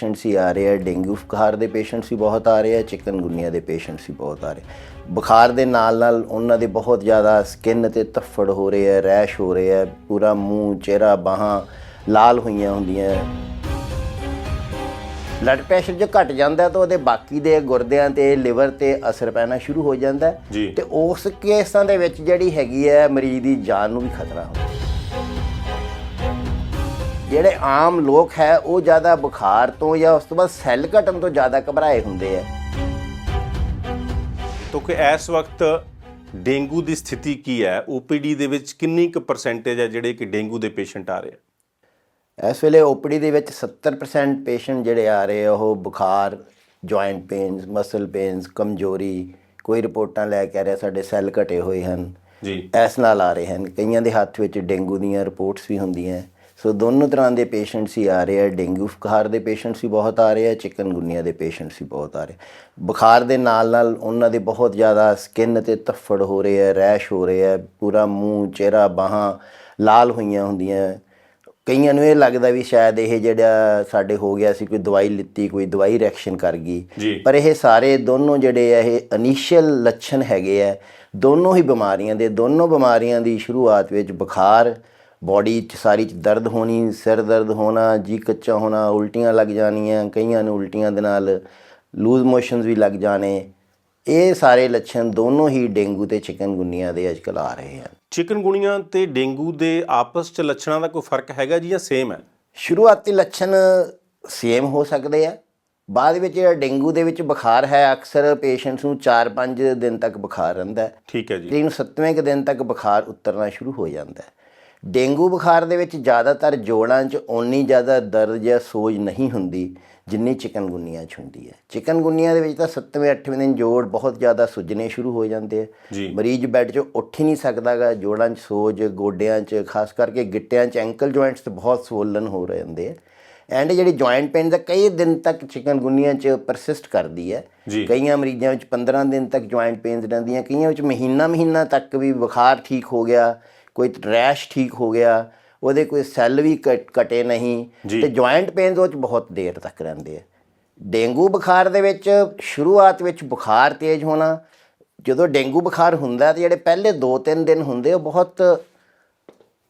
Patients ਹੀ ਆ ਰਹੇ ਆ ਡੇਂਗੂ ਬੁਖਾਰ ਦੇ ਪੇਸ਼ੈਂਟਸ ਵੀ ਬਹੁਤ ਆ ਰਹੇ ਆ ਚਿਕਨਗੁਨੀਆ ਦੇ ਪੇਸ਼ੈਂਟਸ ਵੀ ਬਹੁਤ ਆ ਰਹੇ ਬੁਖਾਰ ਦੇ ਨਾਲ ਨਾਲ ਉਹਨਾਂ ਦੇ ਬਹੁਤ ਜ਼ਿਆਦਾ ਸਕਿਨ ਤੇ ਤੱਫੜ ਹੋ ਰਹੇ ਆ ਰੈਸ਼ ਹੋ ਰਹੇ ਆ ਪੂਰਾ ਮੂੰਹ ਚਿਹਰਾ ਬਾਹਾਂ ਲਾਲ ਹੋਈਆਂ ਹੁੰਦੀਆਂ ਬਲੱਡ ਪ੍ਰੈਸ਼ਰ ਜੇ ਘਟ ਜਾਂਦਾ ਤਾਂ ਉਹਦੇ ਬਾਕੀ ਦੇ ਗੁਰਦਿਆਂ ਤੇ ਲਿਵਰ ਤੇ ਅਸਰ ਪੈਣਾ ਸ਼ੁਰੂ ਹੋ ਜਾਂਦਾ। ਹੈ। ਤੇ ਉਸ ਕੇਸਾਂ ਦੇ ਵਿੱਚ ਜਿਹੜੀ ਹੈਗੀ ਹੈ ਮਰੀਜ਼ ਦੀ ਜਾਨ ਨੂੰ ਵੀ ਖਤਰਾ ਹੁੰਦਾ। ਜਿਹੜੇ ਆਮ ਲੋਕ ਹੈ ਉਹ ਜ਼ਿਆਦਾ ਬੁਖਾਰ ਤੋਂ ਜਾਂ ਉਸ ਤੋਂ ਬਾਅਦ ਸੈੱਲ ਘਟਣ ਤੋਂ ਜ਼ਿਆਦਾ ਘਬਰਾਏ ਹੁੰਦੇ ਆ। ਕਿਉਂਕਿ ਇਸ ਵਕਤ ਡੇਂਗੂ ਦੀ ਸਥਿਤੀ ਕੀ ਹੈ? ਓਪੀਡੀ ਦੇ ਵਿੱਚ ਕਿੰਨੀ ਕੁ ਪਰਸੈਂਟੇਜ ਹੈ ਜਿਹੜੇ ਕਿ ਡੇਂਗੂ ਦੇ ਪੇਸ਼ੈਂਟ ਆ ਰਹੇ ਆ? ਇਸ ਵੇਲੇ ਓਪੀਡੀ ਦੇ ਵਿੱਚ 70% ਪੇਸ਼ੈਂਟ ਜਿਹੜੇ ਆ ਰਹੇ ਆ ਉਹ ਬੁਖਾਰ ਜੁਆਇੰਟ ਪੇਨਸ ਮਸਲ ਪੇਨਸ ਕਮਜ਼ੋਰੀ ਕੋਈ ਰਿਪੋਰਟਾਂ ਲੈ ਕੇ ਆ ਰਿਹਾ ਸਾਡੇ ਸੈੱਲ ਘਟੇ ਹੋਏ ਹਨ। ਜੀ। ਇਸ ਨਾਲ ਆ ਰਹੇ ਹਨ। ਕਈਆਂ ਦੇ ਹੱਥ ਵਿੱਚ ਡੇਂਗੂ ਦੀਆਂ ਰਿਪੋਰਟਸ ਵੀ ਹੁੰਦੀਆਂ। ਸੋ ਦੋਨੋਂ ਤਰ੍ਹਾਂ ਦੇ ਪੇਸ਼ੈਂਟਸ ਹੀ ਆ ਰਹੇ ਆ। ਡੇਂਗੂ ਬੁਖਾਰ ਦੇ ਪੇਸ਼ੈਂਟਸ ਵੀ ਬਹੁਤ ਆ ਰਹੇ ਆ ਚਿਕਨਗੁਨੀਆ ਦੇ ਪੇਸ਼ੈਂਟਸ ਵੀ ਬਹੁਤ ਆ ਰਹੇ ਬੁਖਾਰ ਦੇ ਨਾਲ ਨਾਲ ਉਹਨਾਂ ਦੇ ਬਹੁਤ ਜ਼ਿਆਦਾ ਸਕਿਨ ਤੇ ਤੱਫੜ ਹੋ ਰਹੇ ਆ ਰੈਸ਼ ਹੋ ਰਹੇ ਆ। ਪੂਰਾ ਮੂੰਹ ਚਿਹਰਾ ਬਾਹਾਂ ਲਾਲ ਹੋਈਆਂ ਹੁੰਦੀਆਂ। ਕਈਆਂ ਨੂੰ ਇਹ ਲੱਗਦਾ ਵੀ ਸ਼ਾਇਦ ਇਹ ਜਿਹੜਾ ਸਾਡੇ ਹੋ ਗਿਆ ਸੀ ਕੋਈ ਦਵਾਈ ਲਿੱਤੀ ਕੋਈ ਦਵਾਈ ਰਿਐਕਸ਼ਨ ਕਰ। ਗਈ। ਪਰ ਇਹ ਸਾਰੇ ਦੋਨੋਂ ਜਿਹੜੇ ਆ ਇਹ ਇਨੀਸ਼ੀਅਲ ਲੱਛਣ ਹੈਗੇ ਆ। ਦੋਨੋਂ ਹੀ ਬਿਮਾਰੀਆਂ ਦੇ ਦੋਨੋਂ ਬਿਮਾਰੀਆਂ ਦੀ ਸ਼ੁਰੂਆਤ ਵਿੱਚ ਬੁਖਾਰ ਬਾਡੀ 'ਚ ਸਾਰੀ 'ਚ ਦਰਦ ਹੋਣੀ ਸਿਰ ਦਰਦ ਹੋਣਾ ਜੀ ਕੱਚਾ ਹੋਣਾ ਉਲਟੀਆਂ ਲੱਗ ਜਾਣੀਆਂ ਕਈਆਂ ਨੂੰ ਉਲਟੀਆਂ ਦੇ ਨਾਲ ਲੂਜ਼ ਮੋਸ਼ਨਸ ਵੀ ਲੱਗ ਜਾਣੇ। ਇਹ ਸਾਰੇ ਲੱਛਣ ਦੋਨੋਂ ਹੀ ਡੇਂਗੂ ਤੇ ਚਿਕਨਗੁਨੀਆ ਦੇ ਅੱਜਕੱਲ ਆ ਰਹੇ ਹਨ। ਚਿਕਨਗੁਣੀਆ ਤੇ ਡੇਂਗੂ ਦੇ ਆਪਸ ਚ ਲੱਛਣਾਂ ਦਾ ਕੋਈ ਫ਼ਰਕ ਹੈਗਾ ਜੀ ਜਾਂ ਸੇਮ ਹੈ? ਸ਼ੁਰੂਆਤੀ ਲੱਛਣ ਸੇਮ ਹੋ ਸਕਦੇ ਆ। ਬਾਅਦ ਵਿੱਚ ਜਿਹੜਾ ਡੇਂਗੂ ਦੇ ਵਿੱਚ ਬੁਖਾਰ ਹੈ ਅਕਸਰ ਪੇਸ਼ੈਂਟਸ ਨੂੰ 4-5 ਦਿਨ ਤੱਕ ਬੁਖਾਰ ਰਹਿੰਦਾ ਹੈ। ਠੀਕ ਹੈ ਜੀ। ਤੀਨ 7ਵੇਂ ਕੁ ਦਿਨ ਤੱਕ ਬੁਖਾਰ ਉਤਰਨਾ ਸ਼ੁਰੂ ਹੋ ਜਾਂਦਾ ਹੈ। ਡੇਂਗੂ ਬੁਖਾਰ ਦੇ ਵਿੱਚ ਜ਼ਿਆਦਾਤਰ ਜੋੜਾਂ 'ਚ ਓਨੀ ਜ਼ਿਆਦਾ ਦਰਦ ਜਾਂ ਸੋਜ ਨਹੀਂ ਹੁੰਦੀ ਜਿੰਨੀ ਚਿਕਨਗੁਨੀਆ 'ਚ ਹੁੰਦੀ ਹੈ। ਚਿਕਨਗੁਨੀਆ ਦੇ ਵਿੱਚ ਤਾਂ 7ਵੇਂ 8ਵੇਂ ਦਿਨ ਜੋੜ ਬਹੁਤ ਜ਼ਿਆਦਾ ਸੁੱਜਣੇ ਸ਼ੁਰੂ ਹੋ ਜਾਂਦੇ ਆ। ਮਰੀਜ਼ ਬੈੱਡ 'ਚੋਂ ਉੱਠ ਹੀ ਨਹੀਂ ਸਕਦਾਗਾ ਜੋੜਾਂ 'ਚ ਸੋਜ ਗੋਡਿਆਂ 'ਚ ਖਾਸ ਕਰਕੇ ਗਿੱਟਿਆਂ 'ਚ ਐਂਕਲ ਜੁਆਇੰਟਸ ਤੇ ਬਹੁਤ ਸਵੋਲਨ ਹੋ ਰਹੇ ਹੁੰਦੇ ਆ। ਐਂਡ ਜਿਹੜੀ ਜੁਆਇੰਟ ਪੇਨ ਦਾ ਕਈ ਦਿਨ ਤੱਕ ਚਿਕਨਗੁਨੀਆ 'ਚ ਪਰਸਿਸਟ ਕਰਦੀ ਹੈ। ਕਈਆਂ ਮਰੀਜ਼ਾਂ ਵਿੱਚ 15 ਦਿਨ ਤੱਕ ਜੁਆਇੰਟ ਪੇਨਸ ਰਹਿੰਦੀਆਂ ਕਈਆਂ ਵਿੱਚ ਮਹੀਨਾ ਮਹੀਨਾ ਤੱਕ ਵੀ ਬੁਖਾਰ ਠੀਕ ਹੋ ਗਿਆ। ਕੋਈ ਰੈਸ਼ ਠੀਕ ਹੋ ਗਿਆ ਉਹਦੇ ਕੋਈ ਸੈੱਲ ਵੀ ਕਟ- ਨਹੀਂ। ਤੇ ਜੁਆਇੰਟ ਪੇਨਸ ਉਹ 'ਚ ਬਹੁਤ ਦੇਰ ਤੱਕ ਰਹਿੰਦੇ ਆ। ਡੇਂਗੂ ਬੁਖਾਰ ਦੇ ਵਿੱਚ ਸ਼ੁਰੂਆਤ ਵਿੱਚ ਬੁਖਾਰ ਤੇਜ਼ ਹੋਣਾ ਜਦੋਂ ਡੇਂਗੂ ਬੁਖਾਰ ਹੁੰਦਾ ਤੇ ਜਿਹੜੇ ਪਹਿਲੇ 2-3 ਦਿਨ ਹੁੰਦੇ ਉਹ ਬਹੁਤ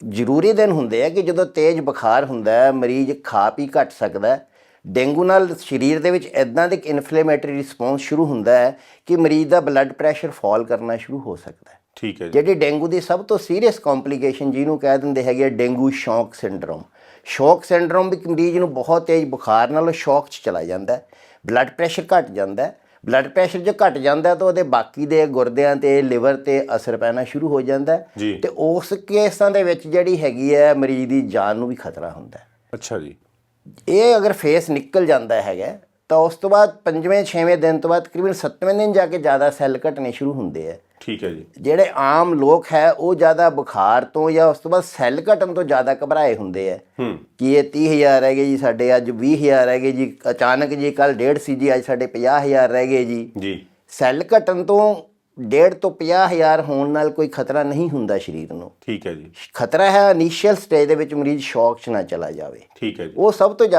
ਜ਼ਰੂਰੀ ਦਿਨ ਹੁੰਦੇ ਆ ਕਿ ਜਦੋਂ ਤੇਜ਼ ਬੁਖਾਰ ਹੁੰਦਾ ਹੈ ਮਰੀਜ਼ ਖਾ ਪੀ ਘਟ ਸਕਦਾ। ਡੇਂਗੂ ਨਾਲ ਸਰੀਰ ਦੇ ਵਿੱਚ ਇਦਾਂ ਦੇ ਇਨਫਲੇਮੇਟਰੀ ਰਿਸਪੌਂਸ ਸ਼ੁਰੂ ਹੁੰਦਾ ਹੈ ਕਿ ਮਰੀਜ਼ ਦਾ ਬਲੱਡ ਪ੍ਰੈਸ਼ਰ ਫਾਲ ਕਰਨਾ ਸ਼ੁਰੂ ਹੋ ਸਕਦਾ ਹੈ। ਠੀਕ ਹੈ ਜੀ। ਜਿਹੜੀ ਡੇਂਗੂ ਦੀ ਸਭ ਤੋਂ ਸੀਰੀਅਸ ਕੰਪਲਿਕੇਸ਼ਨ ਜਿਹਨੂੰ ਕਹਿ ਦਿੰਦੇ ਹੈਗੇ ਡੇਂਗੂ ਸ਼ੌਕ ਸਿੰਡਰੋਮ ਸ਼ੌਕ ਸਿੰਡਰੋਮ ਵੀ ਮਰੀਜ਼ ਨੂੰ ਬਹੁਤ ਤੇਜ਼ ਬੁਖਾਰ ਨਾਲ ਸ਼ੌਕ 'ਚ ਚਲਾ ਜਾਂਦਾ ਹੈ। ਬਲੱਡ ਪ੍ਰੈਸ਼ਰ ਘਟ ਜਾਂਦਾ ਹੈ। ਬਲੱਡ ਪ੍ਰੈਸ਼ਰ ਜੇ ਘਟ ਜਾਂਦਾ ਤਾਂ ਉਹਦੇ ਬਾਕੀ ਦੇ ਗੁਰਦਿਆਂ ਤੇ ਲਿਵਰ ਤੇ ਅਸਰ ਪੈਣਾ ਸ਼ੁਰੂ ਹੋ ਜਾਂਦਾ। ਤੇ ਉਸ ਕੇਸਾਂ ਦੇ ਵਿੱਚ ਜਿਹੜੀ ਹੈਗੀ ਹੈ ਮਰੀਜ਼ ਦੀ ਜਾਨ ਨੂੰ ਵੀ ਖਤਰਾ ਹੁੰਦਾ ਅੱਛਾ ਜੀ। ਇਹ ਅਗਰ ਫੇਸ ਨਿਕਲ ਜਾਂਦਾ ਹੈਗਾ ਤਾਂ ਉਸ ਤੋਂ ਬਾਅਦ ਪੰਜਵੇਂ ਛੇਵੇਂ ਦਿਨ ਤੋਂ ਬਾਅਦ ਤਕਰੀਬਨ ਸੱਤਵੇਂ ਦਿਨ ਜਾ ਕੇ ਜ਼ਿਆਦਾ ਸੈੱਲ ਘਟਣੇ ਸ਼ੁਰੂ ਹੁੰਦੇ ਆ ਠੀਕ ਹੈ ਜੀ। ਜਿਹੜੇ ਆਮ ਲੋਕ ਹੈ ਉਹ ਜ਼ਿਆਦਾ ਬੁਖਾਰ ਤੋਂ ਜਾਂ ਉਸ ਤੋਂ ਬਾਅਦ ਸੈੱਲ ਘਟਣ ਤੋਂ ਜ਼ਿਆਦਾ ਘਬਰਾਏ ਹੁੰਦੇ ਆ। ਕਿ ਇਹ 30000 ਰਹਿ ਗਏ ਜੀ ਸਾਡੇ ਅੱਜ 20000 ਰਹਿ ਗਏ ਜੀ ਅਚਾਨਕ ਜੀ ਕੱਲ 1.5 ਸੀ ਜੀ ਅੱਜ ਸਾਡੇ 50000 ਰਹਿ ਗਏ ਜੀ। ਜੀ। ਸੈੱਲ ਘਟਣ ਤੋਂ 1.5 ਤੋਂ 50000 ਹੋਣ ਨਾਲ ਕੋਈ ਖਤਰਾ ਨਹੀਂ ਹੁੰਦਾ ਸਰੀਰ ਨੂੰ। ਠੀਕ ਹੈ ਜੀ। ਖਤਰਾ ਹੈ ਇਨੀਸ਼ੀਅਲ ਸਟੇਜ ਦੇ ਵਿੱਚ ਮਰੀਜ਼ ਸ਼ੌਕ 'ਚ ਨਾ ਚਲਾ ਜਾਵੇ। ਠੀਕ ਹੈ ਜੀ। ਉਹ ਸਭ ਤੋਂ ਜ਼ਿਆਦਾ